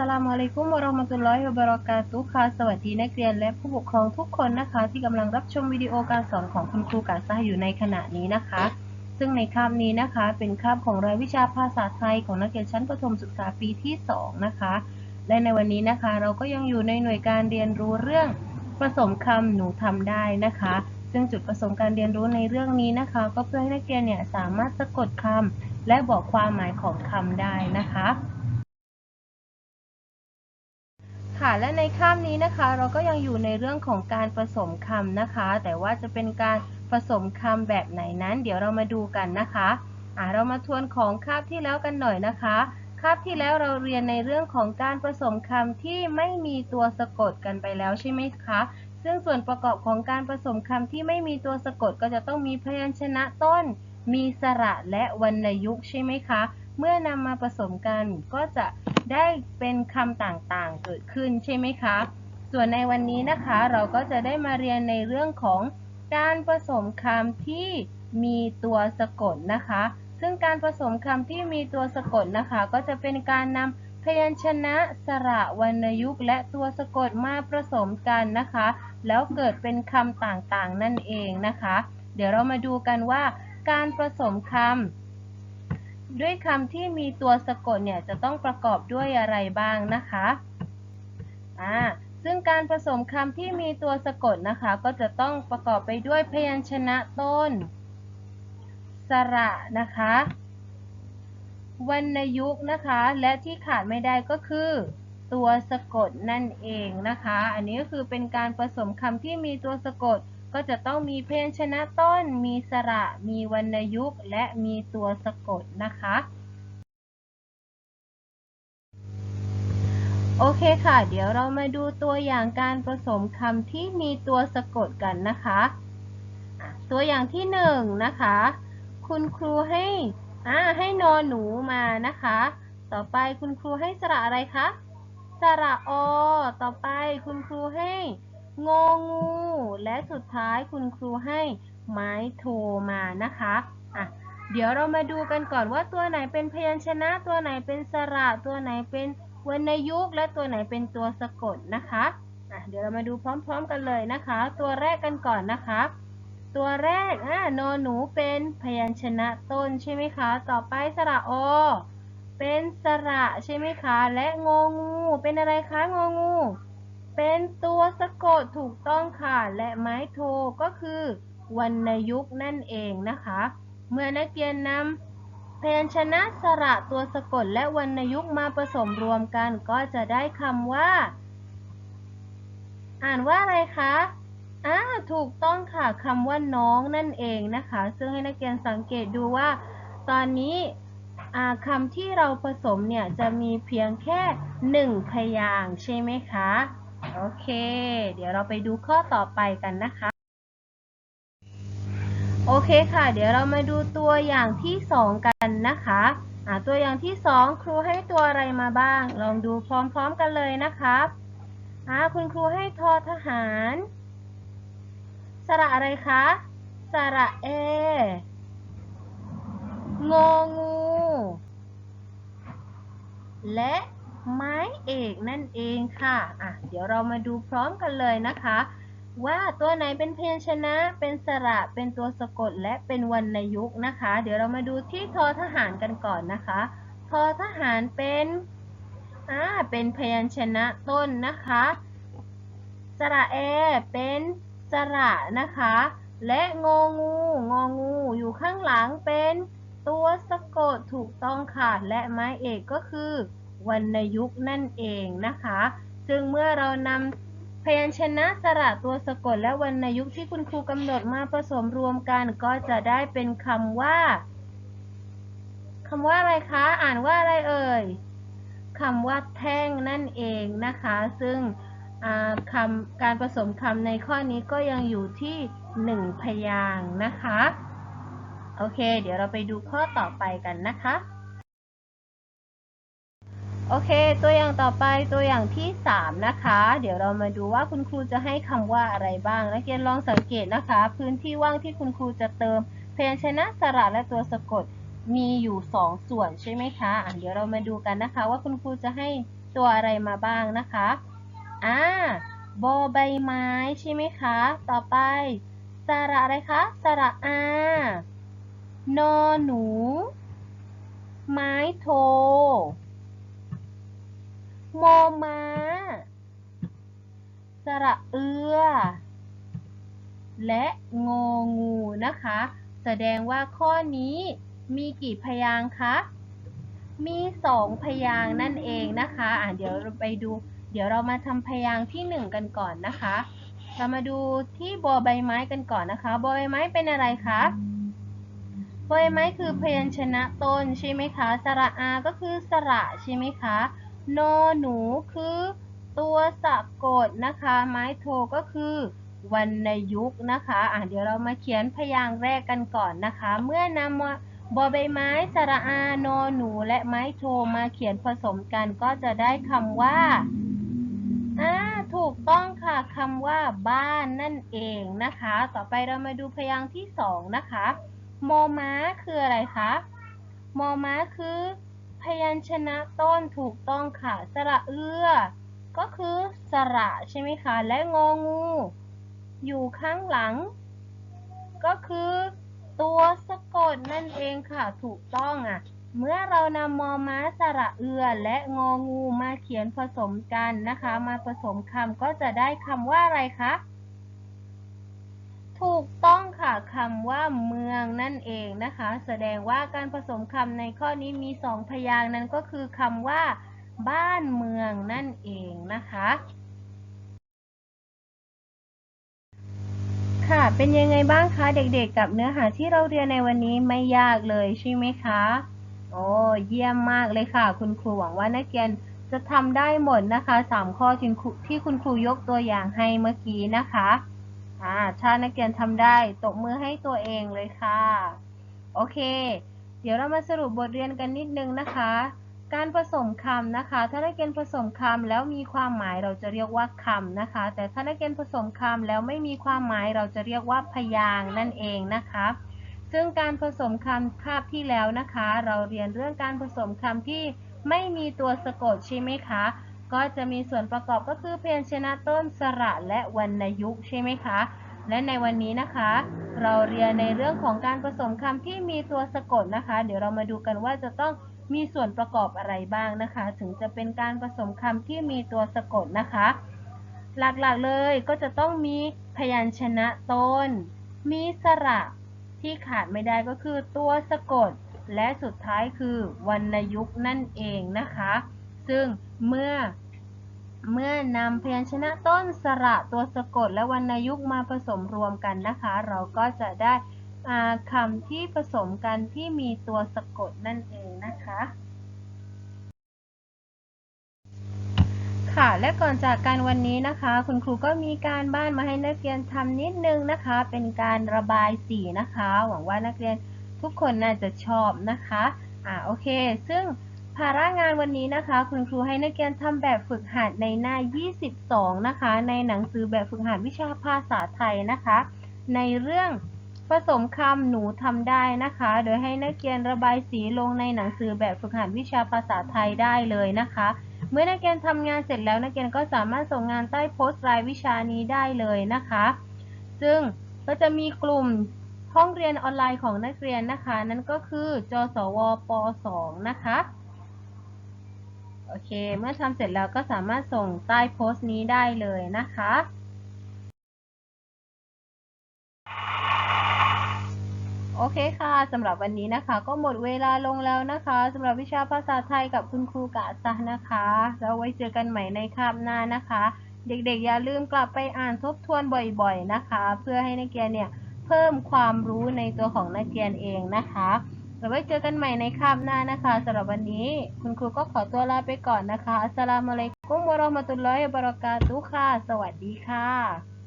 สลามุอะลัยกุมวะเราะห์มะตุลลอฮิวะบะเราะกาตุค่ะ สวัสดีนักเรียนและผู้ปกครองทุกคนนะคะ ที่กำลังรับชมวิดีโอการสอนของคุณครูกาซาอยู่ในขณะนี้นะคะ ซึ่งในคาบนี้นะคะ เป็นคาบของรายวิชาภาษาไทยของนักเรียนชั้นประถมศึกษาปีที่ 2 นะคะ และในวันนี้นะคะ เราก็ยังอยู่ในหน่วยการเรียนรู้เรื่องผสมคำหนูทำได้นะคะ ซึ่งจุดประสงค์การเรียนรู้ในเรื่องนี้นะคะ ก็เพื่อให้นักเรียนเนี่ยสามารถสะกดคำและบอกความหมายของคำได้นะคะ ค่ะ และในคาบนี้นะคะ เราก็ยังอยู่ในเรื่องของการผสมคำนะคะ แต่ว่าจะเป็นการผสมคำแบบไหนนั้น เดี๋ยวเรามาดูกันนะคะอ่าเรามาทวนของคาบที่แล้วกันหน่อยนะคะ คาบที่แล้วเราเรียนในเรื่องของการผสมคำที่ไม่มีตัวสะกดกันไปแล้วใช่ไหมคะ ซึ่งส่วนประกอบของการผสมคำที่ไม่มีตัวสะกดก็จะต้องมีพยัญชนะต้น มีสระและวรรณยุกต์ใช่ไหมคะ เมื่อนำมาผสมกันก็จะ ได้เป็นคำต่างๆ เกิดขึ้นใช่ไหมคะ ส่วนในวันนี้นะคะเราก็จะได้มาเรียนในเรื่องของการผสมคำที่มีตัวสะกดนะคะ ซึ่งการผสมคำที่มีตัวสะกดนะคะ ก็จะเป็นการนำพยัญชนะสระวรรณยุกต์และตัวสะกดมาผสมกันนะคะ แล้วเกิดเป็นคำต่างๆ นั่นเองนะคะ เดี๋ยวเรามาดูกันว่า การผสมคำ ด้วยคำที่มีตัวสะกดเนี่ยจะต้องประกอบด้วยอะไรบ้างนะคะอ่าซึ่งการผสมคำที่มีตัวสะกดนะคะ ก็จะต้องประกอบไปด้วยพยัญชนะต้น สระนะคะวรรณยุกต์นะคะ และที่ขาดไม่ได้ก็คือ ตัวสะกดนั่นเองนะคะ อันนี้ก็คือเป็นการผสมคำที่มีตัวสะกด ก็จะต้องมีเพยัญชนะต้น มีสระ มีวรรณยุกต์ และมีตัวสะกดนะคะ โอเคค่ะ เดี๋ยวเรามาดูตัวอย่างการผสมคำที่มีตัวสะกดกันนะคะอะตัวอย่างที่หนึ่งนะคะ คุณครูให้อ่าให้นอนหนูมานะคะ ต่อไปคุณครูให้สระอะไรคะ สระอ ต่อไปคุณครูให้ งองู และสุดท้ายคุณครูให้ไม้โทมานะคะอะเดี๋ยวเรามาดูกันก่อนว่าตัวไหนเป็นพยัญชนะ ตัวไหนเป็นสระ ตัวไหนเป็นวรรณยุกต์และตัวไหนเป็นตัวสะกดนะคะอะเดี๋ยวเรามาดูพร้อมๆกันเลยนะคะ ตัวแรกกันก่อนนะคะ ตัวแรกอ่านอหนูเป็นพยัญชนะต้นใช่ไหมคะ ต่อไปสระโอเป็นสระใช่ไหมคะ และงองู เป็นอะไรคะงองู เป็นตัวสะกดถูกต้องค่ะ และไม้โทก็คือวรรณยุกต์นั่นเองนะคะ เมื่อนักเรียนนำพยัญชนะสระตัวสะกดและวรรณยุกต์มาผสมรวมกันก็จะได้คำว่า อ่านว่าอะไรคะอ่าถูกต้องค่ะคำว่าน้องนั่นเองนะคะ ซึ่งให้นักเรียนสังเกตดูว่า ตอนนี้อ่าคำที่เราผสมเนี่ยจะมีเพียงแค่หนึ่งพยางค์ใช่ไหมคะ โอเค เดี๋ยวเราไปดูข้อต่อไปกันนะคะ โอเคค่ะ เดี๋ยวเรามาดูตัวอย่างที่สองกันนะคะอ่าตัวอย่างที่สองครูให้ตัวอะไรมาบ้าง ลองดูพร้อมๆกันเลยนะคะอ่าคุณครูให้ทอทหาร สระอะไรคะ สระเององู และ ไม้เอกนั่นเองค่ะอะ เดี๋ยวเรามาดูพร้อมกันเลยนะคะ ว่าตัวไหนเป็นพยัญชนะ เป็นสระเป็นตัวสะกดและเป็นวรรณยุกต์นะคะ เดี๋ยวเรามาดูที่ทอทหารกันก่อนนะคะทอทหารเป็นอ่าเป็นพยัญชนะต้นนะคะ สระเอเป็นสระนะคะ และงองูงองูอยู่ข้างหลังเป็นตัวสะกดถูกต้องค่ะ และไม้เอกก็คือ วรรณยุกต์นั่นเองนะคะ ซึ่งเมื่อเรานำพยัญชนะสระตัวสะกดและวรรณยุกต์ที่คุณครูกำหนดมาผสมรวมกัน ก็จะได้เป็นคำว่าคำว่าอะไรคะ อ่านว่าอะไรเอ่ยคำว่าแท่งนั่นเองนะคะ ซึ่งคำการผสมคำในข้อนี้ก็ยังอยู่ที่หนึ่งพยางนะคะ โอเค เดี๋ยวเราไปดูข้อต่อไปกันนะคะ โอเค ตัวอย่างต่อไปตัวอย่างที่ 3 นะคะ เดี๋ยวเรามาดูว่าคุณครูจะให้คำว่าอะไรบ้าง นักเรียนลองสังเกตนะคะ พื้นที่ว่างที่คุณครูจะเติมพยัญชนะสระและตัวสะกดมีอยู่ 2 ส่วนใช่ไหมคะอะเดี๋ยวเรามาดูกันนะคะ ว่าคุณครูจะให้ตัวอะไรมาบ้างนะคะอ่าบอใบไม้ใช่ไหมคะ ต่อไป สระอะไรคะ สระอานอหนู ไม้โท มอม้า สระเอือ และงองูนะคะ แสดงว่าข้อนี้มีกี่พยางค์คะ มีสองพยางนั่นเองนะคะ อะเดี๋ยวเราไปดู เดี๋ยวเรามาทำพยางที่หนึ่งกันก่อนนะคะ เรามาดูที่บอใบไม้กันก่อนนะคะ บอใบไม้เป็นอะไรคะบอใบไม้คือพยัญชนะต้นใช่ไหมคะ สระอาก็คือสระใช่ไหมคะ โนหนูคือ ตัวสะกดนะคะ ไม้โทก็คือวรรณยุกต์นะคะอะเดี๋ยวเรามาเขียนพยางค์แรกกันก่อนนะคะ เมื่อนำาบอใบไม้สระอานอหนู และไม้โทมาเขียนผสมกันก็จะได้คำว่าอ่าถูกต้องค่ะคำว่าบ้านนั่นเองนะคะ ต่อไปเรามาดูพยางค์ที่สองนะคะมอม้าคืออะไรคะมอม้าคือ พยัญชนะต้นถูกต้องค่ะ สระเอื้อ ก็คือสระใช่ไหมคะ และงองู อยู่ข้างหลัง ก็คือตัวสะกดนั่นเองค่ะ ถูกต้องอะ เมื่อเรานำมอม้าสระเอือและงองูมาเขียนผสมกันนะคะ มาผสมคำก็จะได้คำว่าอะไรคะ ถูกต้องค่ะคำว่าเมืองนั่นเองนะคะ แสดงว่าการผสมคำในข้อนี้มีสองพยางค์นั้นก็คือคำว่า บ้านเมืองนั่นเองนะคะค่ะ เป็นยังไงบ้างคะเด็กๆ กับเนื้อหาที่เราเรียนในวันนี้ไม่ยากเลยใช่ไหมคะ โอ้เยี่ยมมากเลยค่ะ คุณครูหวังว่านักเรียนจะทำได้หมดนะคะสามข้อที่คุณครูยกตัวอย่างให้เมื่อกี้นะคะ อ่าถ้านักเรียนทำได้ตบมือให้ตัวเองเลยค่ะ โอเค เดี๋ยวเรามาสรุปบทเรียนกันนิดนึงนะคะ การผสมคำนะคะ ถ้านักเรียนผสมคำแล้วมีความหมายเราจะเรียกว่าคำนะคะ แต่ถ้านักเรียนผสมคำแล้วไม่มีความหมายเราจะเรียกว่าพยางนั่นเองนะคะ ซึ่งการผสมคำคาบที่แล้วนะคะ เราเรียนเรื่องการผสมคำที่ไม่มีตัวสะกดใช่ไหมคะ ก็จะมีส่วนประกอบก็คือเพยัญชนะต้นสระและวรรณยุกต์ใช่ไหมคะ และในวันนี้นะคะ เราเรียนในเรื่องของการผสมคำที่มีตัวสะกดนะคะ เดี๋ยวเรามาดูกันว่าจะต้องมีส่วนประกอบอะไรบ้างนะคะ ถึงจะเป็นการผสมคำที่มีตัวสะกดนะคะ หลักๆเลยก็จะต้องมีพยัญชนะต้น มีสระที่ขาดไม่ได้ก็คือตัวสะกด และสุดท้ายคือวรรณยุกต์นั่นเองนะคะ ซึ่งเมื่อเมื่อนำพยัญชนะต้นสระตัวสะกดและวรรณยุกต์มาผสมรวมกันนะคะ เราก็จะได้คำที่ผสมกันที่มีตัวสะกดนั่นเองนะคะ ค่ะและก่อนจากการวันนี้นะคะ คุณครูก็มีการบ้านมาให้นักเรียนทำนิดนึงนะคะ เป็นการระบายสีนะคะ หวังว่านักเรียนทุกคนน่าจะชอบนะคะอ่าโอเค ซึ่ง ภาระงานวันนี้นะคะ คุณครูให้นักเรียนทำแบบฝึกหัดในหน้า 22 นะคะ ในหนังสือแบบฝึกหัดวิชาภาษาไทยนะคะ ในเรื่องผสมคำหนูทำได้นะคะ โดยให้นักเรียนระบายสีลงในหนังสือแบบฝึกหัดวิชาภาษาไทยได้เลยนะคะ เมื่อนักเรียนทำงานเสร็จแล้วนักเรียนก็สามารถส่งงานใต้โพสต์รายวิชานี้ได้เลยนะคะ ซึ่งก็จะมีกลุ่มห้องเรียนออนไลน์ของนักเรียนนะคะ นั่นก็คือ จสว ป .2 นะคะ โอเค เมื่อทำเสร็จแล้วก็สามารถส่งใต้โพสต์นี้ได้เลยนะคะโอเคค่ะสำหรับวันนี้นะคะ ก็หมดเวลาลงแล้วนะคะสำหรับวิชาภาษาไทยกับคุณครูกาซะนะคะ แล้วไว้เจอกันใหม่ในคาบหน้านะคะ เด็กๆ อย่าลืมกลับไปอ่านทบทวนบ่อยๆนะคะ เพื่อให้นักเรียนเนี่ยเพิ่มความรู้ในตัวของนักเรียนเองนะคะ เราไว้เจอกันใหม่ในคาบหน้านะคะสำหรับวันนี้ คุณครูก็ขอตัวลาไปก่อนนะคะ อัสสลามุอะลัยกุมวะเราะมะตุลลอฮิวะบะเราะกาตุค่ะ สวัสดีค่ะ